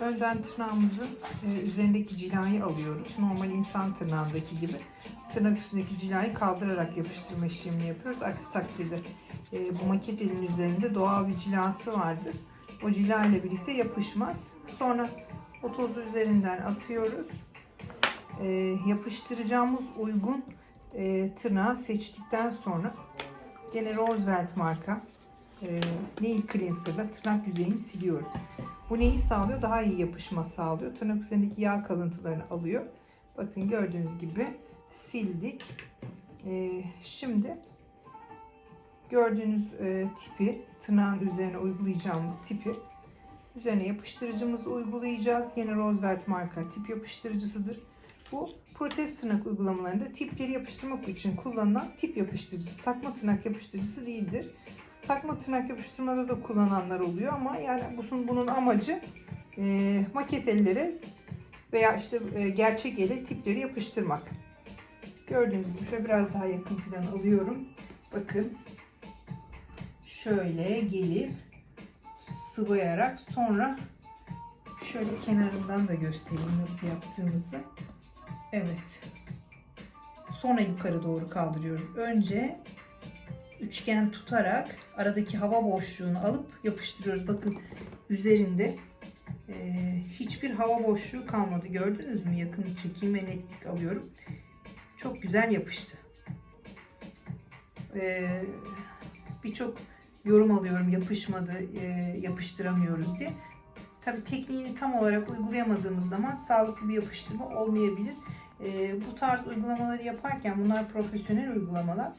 Önden tırnağımızın e, üzerindeki cilayı alıyoruz. Normal insan tırnağındaki gibi. Tırnak üstündeki cilayı kaldırarak yapıştırma işlemini yapıyoruz. Aksi takdirde e, bu maket elin üzerinde doğal bir cilası vardır. O cila ile birlikte yapışmaz. Sonra o tozu üzerinden atıyoruz. E, yapıştıracağımız uygun e, tırnağı seçtikten sonra gene Roosevelt marka e, nail cleanser'la tırnak yüzeyini siliyoruz. Bu neyi sağlıyor? Daha iyi yapışma sağlıyor. Tırnak üzerindeki yağ kalıntılarını alıyor. Bakın gördüğünüz gibi sildik. E, şimdi gördüğünüz e, tipi tırnağın üzerine uygulayacağımız tipi üzerine yapıştırıcımızı uygulayacağız. Yine Roosevelt marka tip yapıştırıcısıdır. Bu protez tırnak uygulamalarında tipleri yapıştırmak için kullanılan tip yapıştırıcısı. Takma tırnak yapıştırıcısı değildir. Takma tırnak yapıştırmada da kullananlar oluyor ama yani bunun, bunun amacı e, maket ellere veya işte e, gerçek ele tipleri yapıştırmak. Gördüğünüz gibi şöyle biraz daha yakın plan alıyorum. Bakın şöyle gelip sıvayarak sonra şöyle kenarından da göstereyim nasıl yaptığımızı. Evet. Sonra yukarı doğru kaldırıyoruz. Önce üçgen tutarak aradaki hava boşluğunu alıp yapıştırıyoruz. Bakın üzerinde e, hiçbir hava boşluğu kalmadı. Gördünüz mü? Yakın çekeyim ve netlik alıyorum. Çok güzel yapıştı. E, Birçok yorum alıyorum yapışmadı, e, yapıştıramıyoruz diye. Tabii tekniğini tam olarak uygulayamadığımız zaman sağlıklı bir yapıştırma olmayabilir. E, bu tarz uygulamaları yaparken bunlar profesyonel uygulamalar.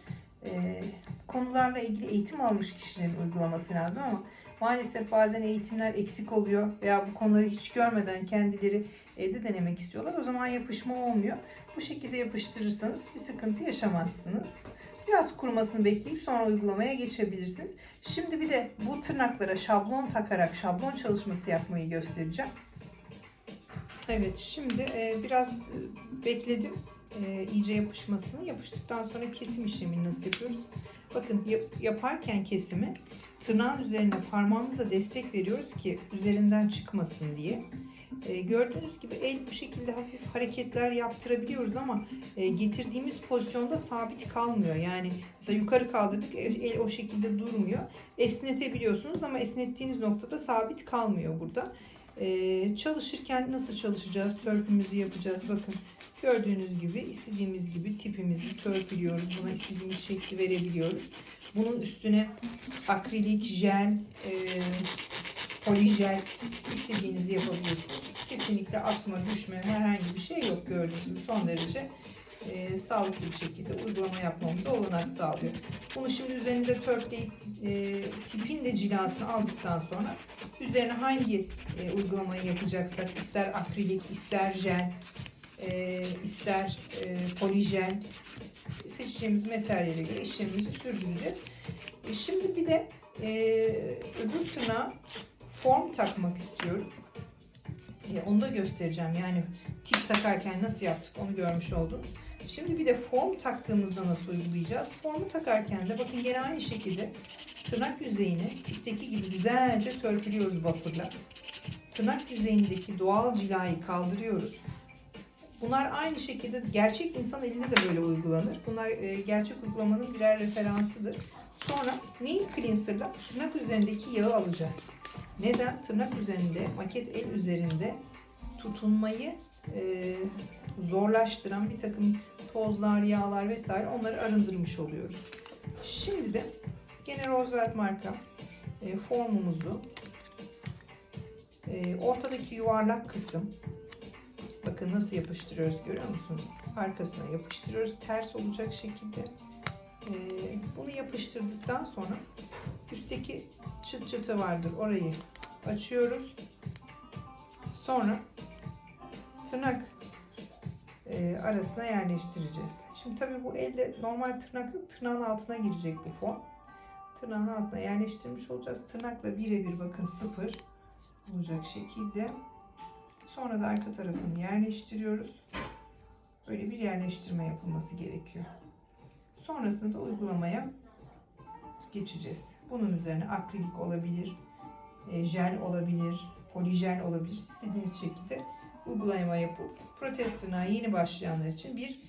E, konularla ilgili eğitim almış kişilerin uygulaması lazım ama maalesef bazen eğitimler eksik oluyor veya bu konuları hiç görmeden kendileri evde denemek istiyorlar. O zaman yapışma olmuyor. Bu şekilde yapıştırırsanız bir sıkıntı yaşamazsınız. Biraz kurumasını bekleyip sonra uygulamaya geçebilirsiniz. Şimdi bir de bu tırnaklara şablon takarak şablon çalışması yapmayı göstereceğim. Evet şimdi e, biraz bekledim e, iyice yapışmasını. Yapıştıktan sonra kesim işlemini nasıl yapıyoruz? Bakın yap- yaparken kesimi tırnağın üzerine parmağımızla destek veriyoruz ki üzerinden çıkmasın diye. E, gördüğünüz gibi el bu şekilde hafif hareketler yaptırabiliyoruz ama e, getirdiğimiz pozisyonda sabit kalmıyor. Yani mesela yukarı kaldırdık el, el o şekilde durmuyor. Esnetebiliyorsunuz ama esnettiğiniz noktada sabit kalmıyor burada. E, çalışırken nasıl çalışacağız? Törpümüzü yapacağız. Bakın gördüğünüz gibi istediğimiz gibi tipimizi törpülüyoruz. Buna istediğimiz şekli verebiliyoruz. Bunun üstüne akrilik, jel, e, polijel istediğinizi yapabilirsiniz. Kesinlikle atma, düşme herhangi bir şey yok gördüğünüz gibi son derece e, sağlıklı bir şekilde uygulama yapmamıza olanak sağlıyor. Bunu şimdi üzerinde törpleyip e, tipin de cilasını aldıktan sonra üzerine hangi e, uygulamayı yapacaksak ister akrilik, ister jel, e, ister e, polijel seçeceğimiz materyale göre işlemimizi sürdüreceğiz. E, şimdi bir de e, öbür tırnağa form takmak istiyorum. E, onu da göstereceğim. Yani tip takarken nasıl yaptık onu görmüş oldunuz. Şimdi bir de form taktığımızda nasıl uygulayacağız? Formu takarken de bakın gene aynı şekilde tırnak yüzeyini tipteki gibi güzelce törpülüyoruz vapurla. Tırnak yüzeyindeki doğal cilayı kaldırıyoruz. Bunlar aynı şekilde gerçek insan elinde de böyle uygulanır. Bunlar e, gerçek uygulamanın birer referansıdır. Sonra nail cleanser'la tırnak üzerindeki yağı alacağız. Neden? Tırnak üzerinde, maket el üzerinde tutunmayı e, zorlaştıran bir takım tozlar, yağlar vesaire onları arındırmış oluyoruz. Şimdi de gene Roosevelt marka e, formumuzu e, ortadaki yuvarlak kısım bakın nasıl yapıştırıyoruz görüyor musunuz? Arkasına yapıştırıyoruz ters olacak şekilde. E, bunu yapıştırdıktan sonra üstteki çıt çıtı vardır orayı açıyoruz. Sonra tırnak e, arasına yerleştireceğiz. Şimdi tabii bu elde normal tırnak yok. Tırnağın altına girecek bu fon. Tırnağın altına yerleştirmiş olacağız. Tırnakla birebir bakın sıfır olacak şekilde. Sonra da arka tarafını yerleştiriyoruz. Böyle bir yerleştirme yapılması gerekiyor. Sonrasında uygulamaya geçeceğiz. Bunun üzerine akrilik olabilir, e, jel olabilir, Polijel olabilir. İstediğiniz şekilde uygulama yapıp protez tırnağa yeni başlayanlar için bir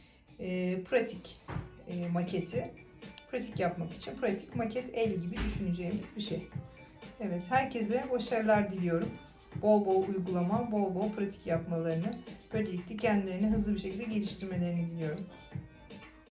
e, pratik e, maketi. Pratik yapmak için pratik maket el gibi düşüneceğimiz bir şey. Evet herkese başarılar diliyorum. Bol bol uygulama, bol bol pratik yapmalarını, böylelikle kendilerini hızlı bir şekilde geliştirmelerini diliyorum.